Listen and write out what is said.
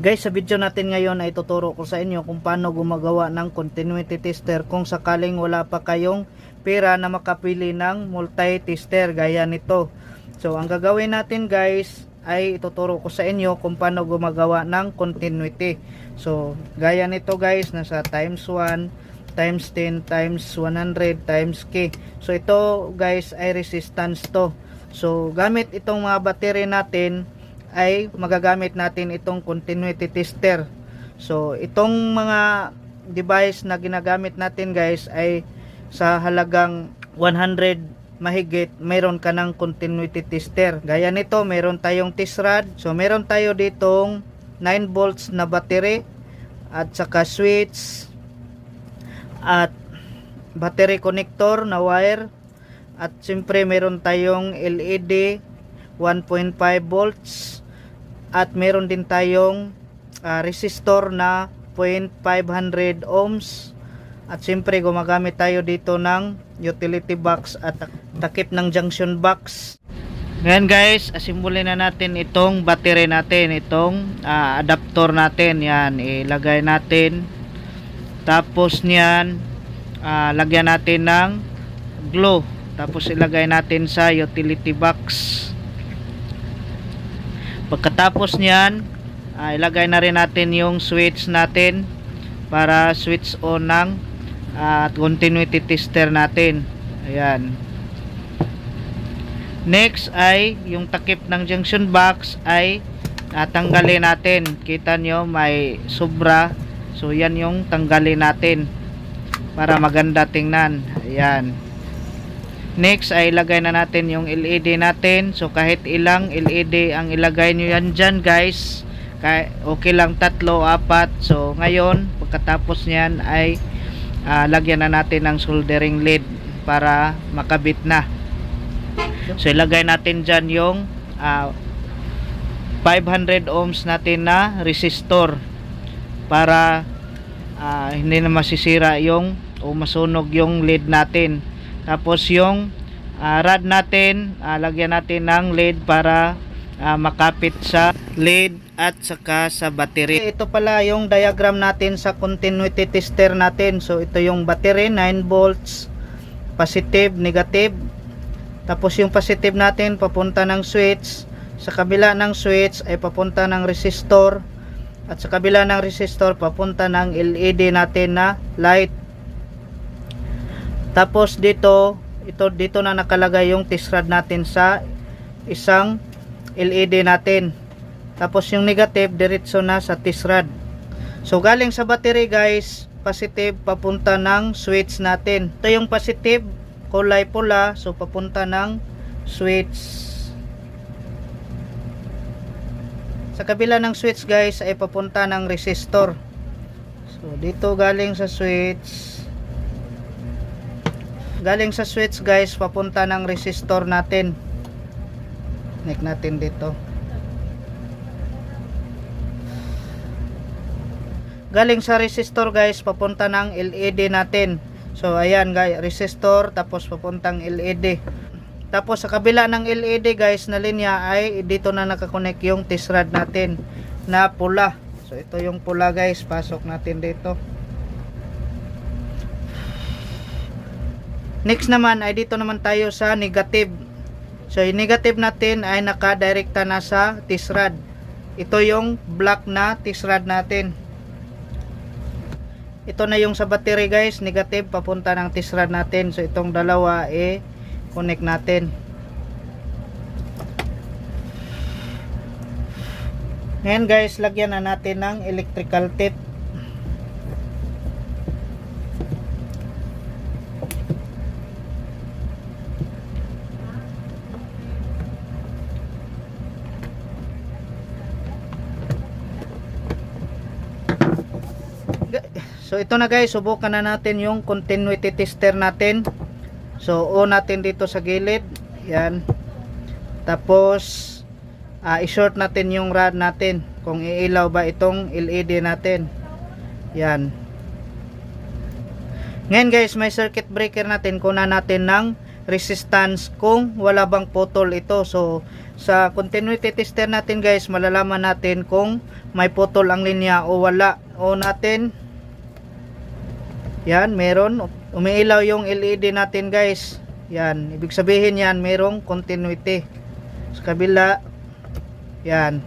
Guys, sa video natin ngayon ay tuturo ko sa inyo kung paano gumagawa ng continuity tester kung sakaling wala pa kayong pera na makapili ng multi-tester gaya nito. So, ang gagawin natin guys ay ituturo ko sa inyo kung paano gumagawa ng continuity. So, gaya nito guys, nasa times 1, times 10, times 100, times K. So, ito guys ay resistance to. So, gamit itong mga battery natin, ay magagamit natin itong continuity tester. So, itong mga device na ginagamit natin guys ay sa halagang 100 mahigit, mayroon ka ng continuity tester. Gaya nito, mayroon tayong test rod. So, meron tayo ditong 9 volts na battery at saka switch at battery connector na wire at siyempre meron tayong LED 1.5 volts at meron din tayong ah, resistor na 0.500 ohms. At siyempre gumagamit tayo dito ng utility box at tak- takip ng junction box. Ngayon guys asimbulin na natin itong battery natin itong ah, adapter natin. Yan ilagay natin. Tapos niyan ah, lagyan natin ng glue. Tapos ilagay natin sa utility box pagkatapos niyan ah, ilagay na rin natin yung switch natin para switch on ng ah, continuity tester natin. Ayan. Next ay yung takip ng junction box ay natanggalin natin. Kita nyo may sobra. So yan yung tanggalin natin para maganda tingnan. Ayan Next ay ilagay na natin yung LED natin. So kahit ilang LED ang ilagay nyo yan dyan guys. Okay lang tatlo, apat. So ngayon pagkatapos niyan ay ah, lagyan na natin ng soldering lead para makabit na. So ilagay natin dyan yung ah, 500 ohms natin na resistor para ah, hindi na masisira yung o masunog yung lead natin. Tapos yung ah, rod natin, ah, lagyan natin ng lead para ah, makapit sa lead at saka sa battery. Ito pala yung diagram natin sa continuity tester natin. So ito yung battery 9 volts, positive, negative. Tapos yung positive natin papunta ng switch. Sa kabila ng switch ay papunta ng resistor. At sa kabila ng resistor papunta ng LED natin na light. Tapos dito, ito dito na nakalagay yung test rod natin sa isang LED natin. Tapos yung negative diretso na sa test rod. So galing sa battery guys, positive papunta ng switch natin. Ito yung positive, kulay pula, so papunta ng switch. Sa kabila ng switch guys ay papunta ng resistor. So dito galing sa switch galing sa switch guys papunta ng resistor natin. Connect natin dito. Galing sa resistor guys papunta ng LED natin. So ayan guys resistor tapos papuntang LED tapos sa kabila ng LED guys na linya ay dito na nakakonect yung test rod natin na pula. So ito yung pula guys. Pasok natin dito Next naman ay dito naman tayo sa negative. So yung negative natin ay nakadirekta na sa test rod. Ito yung black na test rod natin. Ito na yung sa battery guys, negative papunta ng test rod natin. So itong dalawa eh connect natin. Ngayon guys, lagyan na natin ng electrical tape. So ito na guys, subukan na natin yung continuity tester natin. So on natin dito sa gilid. Yan. Tapos ah, i-short natin yung rod natin kung iilaw ba itong LED natin. Yan. Ngayon guys, may circuit breaker natin. Kunan natin ng resistance kung wala bang putol ito. So, sa continuity tester natin guys, malalaman natin kung may putol ang linya o wala. O natin. Yan, meron. Umiilaw yung LED natin guys. Yan, ibig sabihin yan, merong continuity. Sa kabila, yan.